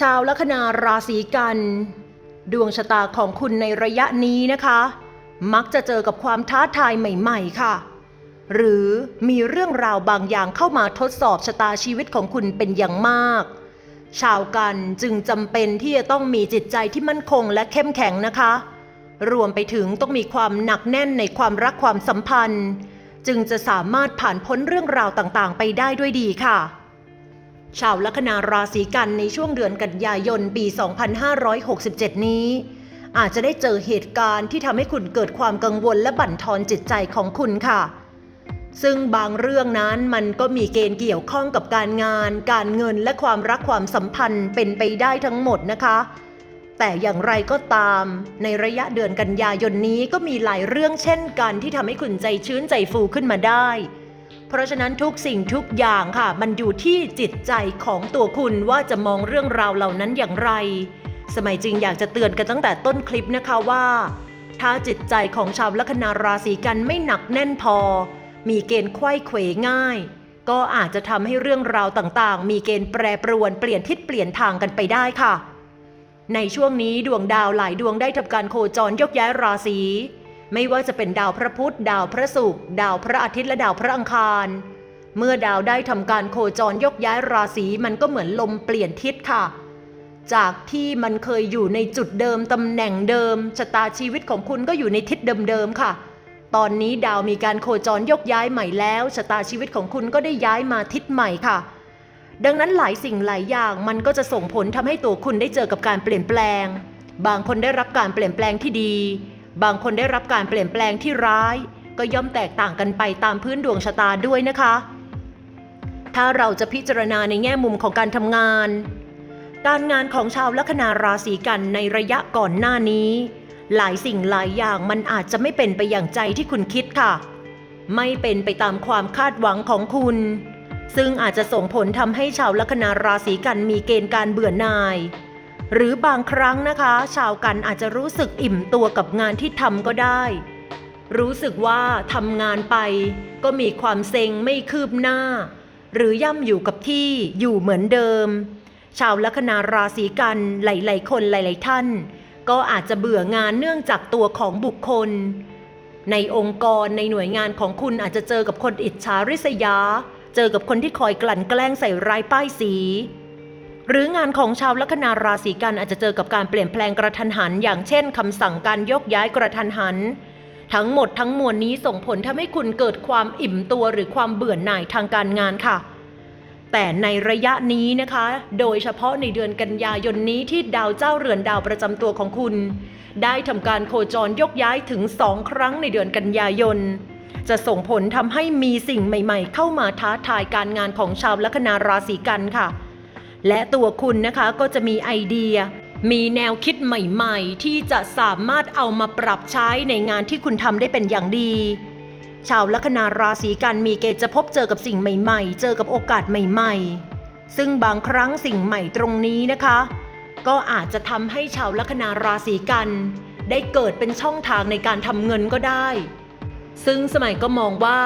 ชาวลัคนาราศีกัน ดวงชะตาของคุณในระยะนี้นะคะ มักจะเจอกับความท้าทายใหม่ ๆ ค่ะ หรือมีเรื่องราวบางอย่างเข้ามาทดสอบชะตาชีวิตของคุณเป็นอย่างมาก ชาวกันจึงจำเป็นที่จะต้องมีจิตใจที่มั่นคงและเข้มแข็งนะคะ รวมไปถึงต้องมีความหนักแน่นในความรักความสัมพันธ์ จึงจะสามารถผ่านพ้นเรื่องราวต่างๆ ไปได้ด้วยดีค่ะ ชาวลัคนาราศีกันในช่วงเดือนกันยายนปี 2567 นี้ อาจจะได้เจอเหตุการณ์ที่ทำให้คุณเกิดความกังวลและบั่นทอนจิตใจของคุณค่ะ ซึ่งบางเรื่องนั้นมันก็มีเกณฑ์เกี่ยวข้องกับการงาน การเงินและความรักความสัมพันธ์เป็นไปได้ทั้งหมดนะคะ แต่อย่างไรก็ตาม ในระยะเดือนกันยายนนี้ก็มีหลายเรื่องเช่นกันที่ทำให้คุณใจชื้นใจฟูขึ้นมาได้ เพราะฉะนั้นทุกสิ่งทุกอย่างค่ะ มันอยู่ที่จิตใจของตัวคุณว่าจะมองเรื่องราวเหล่านั้นอย่างไร สมัยจริงอยากจะเตือนกันตั้งแต่ต้นคลิปนะคะว่า ถ้าจิตใจของชาวลัคนาราศีกันไม่หนักแน่นพอ มีเกณฑ์ไขว้เขวง่าย ก็อาจจะทำให้เรื่องราวต่างๆ มีเกณฑ์แปรปรวนเปลี่ยนทิศเปลี่ยนทางกันไปได้ค่ะ ในช่วงนี้ดวงดาวหลายดวงได้ทำการโคจรยกย้ายราศี ไม่ว่าจะเป็นดาวพระพุธดาวพระศุกร์ดาวพระอาทิตย์และดาวพระอังคาร เมื่อดาวได้ทำการโคจรยกย้ายราศีมันก็เหมือนลมเปลี่ยนทิศค่ะ จากที่มันเคยอยู่ในจุดเดิมตำแหน่งเดิมชะตาชีวิตของคุณก็อยู่ในทิศเดิมๆค่ะ ตอนนี้ดาวมีการโคจรยกย้ายใหม่แล้วชะตาชีวิตของคุณก็ได้ย้ายมาทิศใหม่ค่ะ ดังนั้นหลายสิ่งหลายอย่างมันก็จะส่งผลทำให้ตัวคุณได้เจอกับการเปลี่ยนแปลง บางคนได้รับการเปลี่ยนแปลงที่ดี บางคนได้รับการเปลี่ยนแปลงที่ร้าย ก็ย่อมแตกต่างกันไปตามพื้นดวงชะตาด้วยนะคะ ถ้าเราจะพิจารณาในแง่มุมของการทำงาน การงานของชาวลัคนาราศีกันในระยะก่อนหน้านี้ หลายสิ่งหลายอย่างมันอาจจะไม่เป็นไปอย่างใจที่คุณคิดค่ะ ไม่เป็นไปตามความคาดหวังของคุณ ซึ่งอาจจะส่งผลทำให้ชาวลัคนาราศีกันมีเกณฑ์การเบื่อหน่าย หรือบางครั้งนะคะ ชาวกันอาจจะรู้สึกอิ่มตัวกับงานที่ทำก็ได้ รู้สึกว่าทำงานไป ก็มีความเซ็งไม่คืบหน้า หรือย่ำอยู่กับที่อยู่เหมือนเดิม ชาวลัคนาราศีกันหลายๆคนหลาย ๆ ท่าน ก็อาจจะเบื่องานเนื่องจากตัวของบุคคล ในองค์กรในหน่วยงานของคุณอาจจะเจอกับคนอิจฉาริษยา เจอกับคนที่คอยกลั่นแกล้งใส่ร้ายป้ายสี หรืองานของชาวลัคนาราศีกันอาจจะเจอกับการเปลี่ยนแปลงกระทันหัน อย่างเช่นคำสั่งการยกย้ายกระทันหัน ทั้งหมดทั้งมวลนี้ส่งผลทำให้คุณเกิดความอิ่มตัวหรือความเบื่อหน่ายทางการงานค่ะ แต่ในระยะนี้นะคะ โดยเฉพาะในเดือนกันยายนนี้ที่ดาวเจ้าเรือนดาวประจำตัวของคุณ ได้ทำการโคจรยกย้ายถึงสองครั้งในเดือนกันยายนจะส่งผลทำให้มีสิ่งใหม่ ๆ เข้ามาท้าทายการงานของชาวลัคนาราศีกันค่ะ และตัวคุณนะคะก็จะมีไอเดีย มีแนวคิดใหม่ๆ ที่จะสามารถเอามาปรับใช้ในงานที่คุณทำได้เป็นอย่างดี ชาวลัคนาราศีกันมีเกณฑ์จะพบเจอกับสิ่งใหม่ๆ เจอกับโอกาสใหม่ ๆ ซึ่งบางครั้งสิ่งใหม่ตรงนี้นะคะ ก็อาจจะทำให้ชาวลัคนาราศีกัน ได้เกิดเป็นช่องทางในการทำเงินก็ได้ ซึ่งสมัยก็มองว่า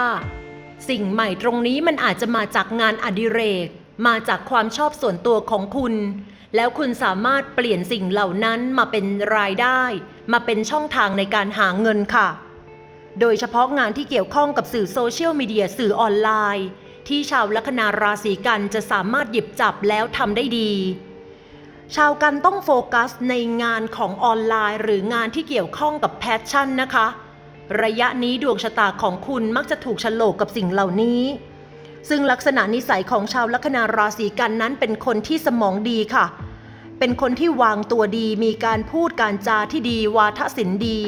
สิ่งใหม่ตรงนี้มันอาจจะมาจากงานอดิเรก มาจากความชอบส่วนตัวของคุณ แล้วคุณสามารถเปลี่ยนสิ่งเหล่านั้นมาเป็นรายได้ มาเป็นช่องทางในการหาเงินค่ะ โดยเฉพาะงานที่เกี่ยวข้องกับสื่อโซเชียลมีเดียสื่อออนไลน์ ที่ชาวลัคนาราศีกันจะสามารถหยิบจับแล้วทำได้ดี ชาวกันต้องโฟกัสในงานของออนไลน์ หรืองานที่เกี่ยวข้องกับแพชชั่นนะคะ ระยะนี้ดวงชะตาของคุณมักจะถูกฉลกกับสิ่งเหล่านี้ ซึ่งลักษณะนิสัยของชาวลัคนาราศีกันนั้นเป็นคนที่สมองดีค่ะ เป็นคนที่วางตัวดีมีการพูดการจาที่ดีวาทศิลป์ดี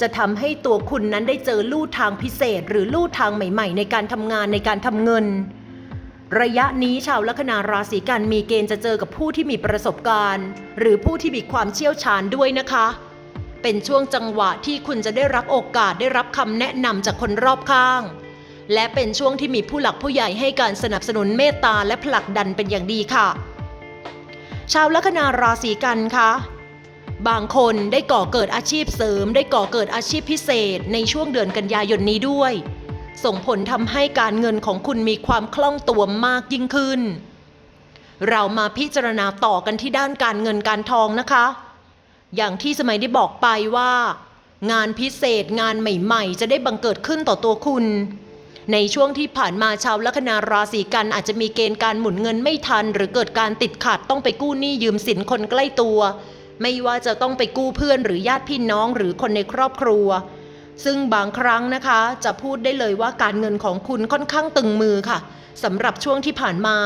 จะทำให้ตัวคุณนั้นได้เจอลู่ทางพิเศษ หรือลู่ทางใหม่ ๆ ในการทำงานในการทำเงิน ระยะนี้ชาวลัคนาราศีกันมีเกณฑ์จะเจอกับผู้ที่มีประสบการณ์ หรือผู้ที่มีความเชี่ยวชาญด้วยนะคะเป็นช่วงจังหวะที่คุณจะได้รับโอกาสได้รับคำแนะนำจากคนรอบข้าง และเป็นช่วงที่มีผู้หลักผู้ใหญ่ให้การสนับสนุนเมตตาและผลักดันเป็นอย่างดีค่ะ ชาวลัคนาราศีกันคะบางคนได้ก่อเกิดอาชีพเสริม ได้ก่อเกิดอาชีพพิเศษ ในช่วงเดือนกันยายนนี้ด้วย ส่งผลทำให้การเงินของคุณมีความคล่องตัวมากยิ่งขึ้น เรามาพิจารณาต่อกันที่ด้านการเงินการทองนะคะ อย่างที่สมัยได้บอกไปว่า งานพิเศษงานใหม่ ๆ จะได้บังเกิดขึ้นต่อตัวคุณ ในช่วงที่ผ่านมาชาวลัคนาราศีกันอาจจะมีเกณฑ์การหมุนเงินไม่ทัน หรือเกิดการติดขัดต้องไปกู้หนี้ยืมสินคนใกล้ตัว ไม่ว่าจะต้องไปกู้เพื่อนหรือญาติพี่น้องหรือคนในครอบครัว ซึ่งบางครั้งนะคะ จะพูดได้เลยว่าการเงินของคุณค่อนข้างตึงมือค่ะสำหรับช่วงที่ผ่านมา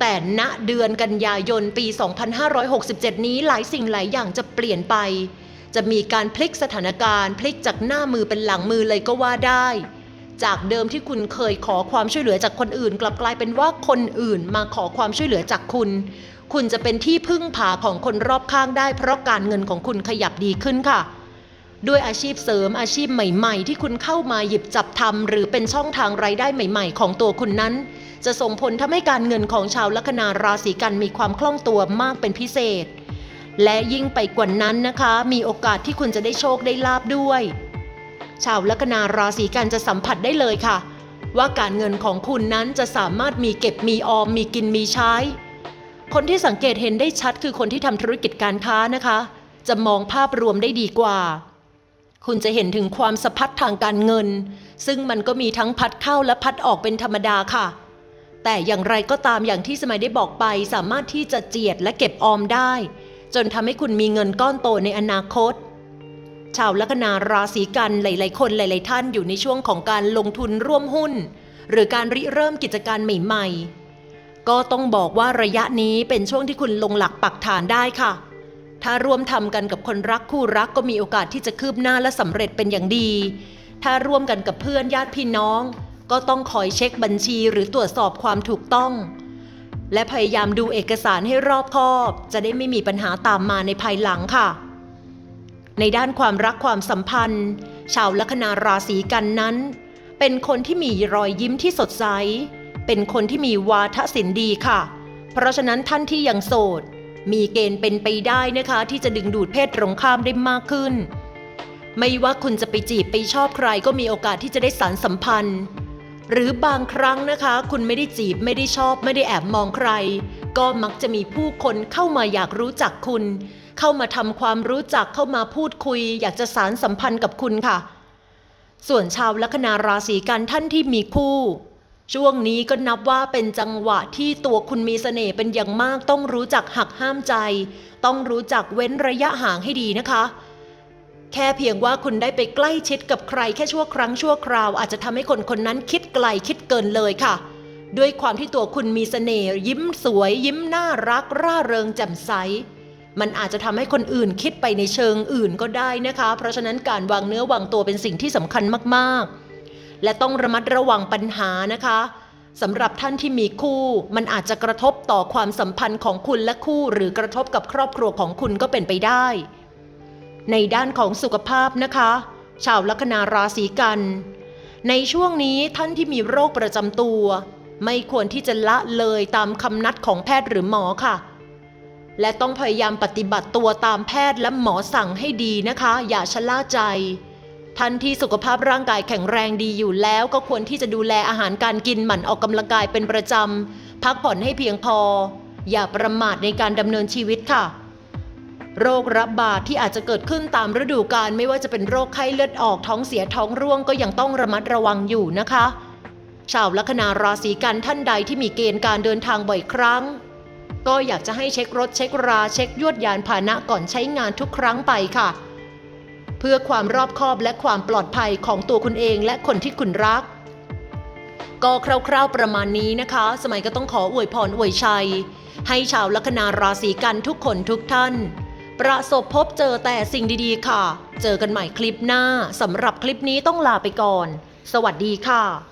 แต่ณเดือนกันยายนปี 2567 นี้หลายสิ่งหลายอย่างจะเปลี่ยนไป จะมีการพลิกสถานการณ์ พลิกจากหน้ามือเป็นหลังมือเลยก็ว่าได้ จากเดิมที่คุณเคยขอความช่วยเหลือจากคนอื่น กลับกลายเป็นว่าคนอื่นมาขอความช่วยเหลือจากคุณ คุณจะเป็นที่พึ่งพาของคนรอบข้างได้ เพราะการเงินของคุณขยับดีขึ้นค่ะ ด้วยอาชีพเสริมอาชีพใหม่ๆ ที่คุณเข้ามาหยิบจับทำหรือเป็นช่องทางรายได้ใหม่ ๆ ของตัวคุณนั้น จะส่งผลทำให้การเงินของชาวลัคนาราศีกันมีความคล่องตัวมากเป็นพิเศษ และยิ่งไปกว่านั้นนะคะ มีโอกาสที่คุณจะได้โชคได้ลาบด้วย ชาวลัคนาราศีกันจะสัมผัสได้เลยค่ะ ว่าการเงินของคุณนั้นจะสามารถมีเก็บมีออมมีกินมีใช้ คนที่สังเกตเห็นได้ชัดคือคนที่ทำธุรกิจการค้านะคะ จะมองภาพรวมได้ดีกว่า คุณจะเห็นถึงความสะพัดทางการเงิน ซึ่งมันก็มีทั้งพัดเข้าและพัดออกเป็นธรรมดาค่ะ แต่อย่างไรก็ตามอย่างที่สมัยได้บอกไปสามารถที่จะเจียดและเก็บออมได้ จนทำให้คุณมีเงินก้อนโตในอนาคต ชาวลัคนาราศีกันหลาย ๆ คนหลาย ๆ ท่านอยู่ในช่วงของการลงทุนร่วมหุ้น หรือการริเริ่มกิจการใหม่ ๆ ก็ต้องบอกว่าระยะนี้เป็นช่วงที่คุณลงหลักปักฐานได้ค่ะ ถ้าร่วมทำกันกับคนรักคู่รักก็มีโอกาสที่จะคืบหน้าและสำเร็จเป็นอย่างดี ถ้าร่วมกันกับเพื่อนญาติพี่น้อง ก็ต้องคอยเช็คบัญชีหรือตรวจสอบความถูกต้อง และพยายามดูเอกสารให้รอบคอบ จะได้ไม่มีปัญหาตามมาในภายหลังค่ะ ในด้านความรักความสัมพันธ์ ชาวลัคนาราศีกันนั้น เป็นคนที่มีรอยยิ้มที่สดใส เป็นคนที่มีวาทศิลป์ดีค่ะ เพราะฉะนั้นท่านที่ยังโสด มีเกณฑ์เป็นไปได้นะคะ ที่จะดึงดูดเพศตรงข้ามได้มากขึ้น ไม่ว่าคุณจะไปจีบไปชอบใครก็มีโอกาสที่จะได้สารสัมพันธ์ หรือบางครั้งนะคะ คุณไม่ได้จีบไม่ได้ชอบ ไม่ได้แอบมองใคร ก็มักจะมีผู้คนเข้ามาอยากรู้จักคุณ เข้ามาทำความรู้จักเข้ามาพูดคุย อยากจะสารสัมพันธ์กับคุณค่ะ ส่วนชาวลัคนาราศีกันท่านที่มีคู่ ช่วงนี้ก็นับว่าเป็นจังหวะที่ตัวคุณมีเสน่ห์เป็นอย่างมาก ต้องรู้จักหักห้ามใจ ต้องรู้จักเว้นระยะห่างให้ดีนะคะแค่เพียงว่าคุณได้ไปใกล้ชิดกับใครแค่ชั่วครั้งชั่วคราว อาจจะทำให้คนคนนั้นคิดไกลคิดเกินเลยค่ะ ด้วยความที่ตัวคุณมีเสน่ห์ยิ้มสวย ยิ้มน่ารัก ร่าเริงแจ่มใส มันอาจจะทำให้คนอื่นคิดไปในเชิงอื่นก็ได้นะคะ เพราะฉะนั้นการวางเนื้อวางตัวเป็นสิ่งที่สำคัญมากๆ และต้องระมัดระวังปัญหานะคะสำหรับท่านที่มีคู่ มันอาจจะกระทบต่อความสัมพันธ์ของคุณและคู่ หรือกระทบกับครอบครัวของคุณก็เป็นไปได้ ในด้านของสุขภาพนะคะ ชาวลัคนาราศีกัน ในช่วงนี้ท่านที่มีโรคประจำตัว ไม่ควรที่จะละเลยตามคำนัดของแพทย์หรือหมอค่ะ และต้องพยายามปฏิบัติตัวตามแพทย์และหมอสั่งให้ดีนะคะ อย่าชะล่าใจ ท่านที่สุขภาพร่างกายแข็งแรงดีอยู่แล้ว ก็ควรที่จะดูแลอาหารการกินหมั่นออกกำลังกายเป็นประจำพักผ่อนให้เพียงพอ อย่าประมาทในการดำเนินชีวิตค่ะ โรคระบาดที่อาจจะเกิดขึ้นตามฤดูกาลไม่ว่าจะเป็นโรคไข้เลือดออกท้องเสียท้องร่วงก็ยังต้องระมัดระวังอยู่นะคะ ชาวลัคนาราศีกันท่านใดที่มีเกณฑ์การเดินทางบ่อยครั้ง ก็อยากจะให้เช็ครถเช็คราเช็คยวดยานพาหนะก่อนใช้งานทุกครั้งไปค่ะ เพื่อความรอบคอบและความปลอดภัยของตัวคุณเองและคนที่คุณรัก ก็คร่าวๆประมาณนี้นะคะ สมัยก็ต้องขออวยพรอวยชัย ให้ชาวลัคนาราศีกันทุกคนทุกท่าน ประสบพบเจอแต่สิ่งดีๆ ค่ะ เจอกันใหม่คลิปหน้าสำหรับคลิปนี้ต้องลาไปก่อน สวัสดีค่ะ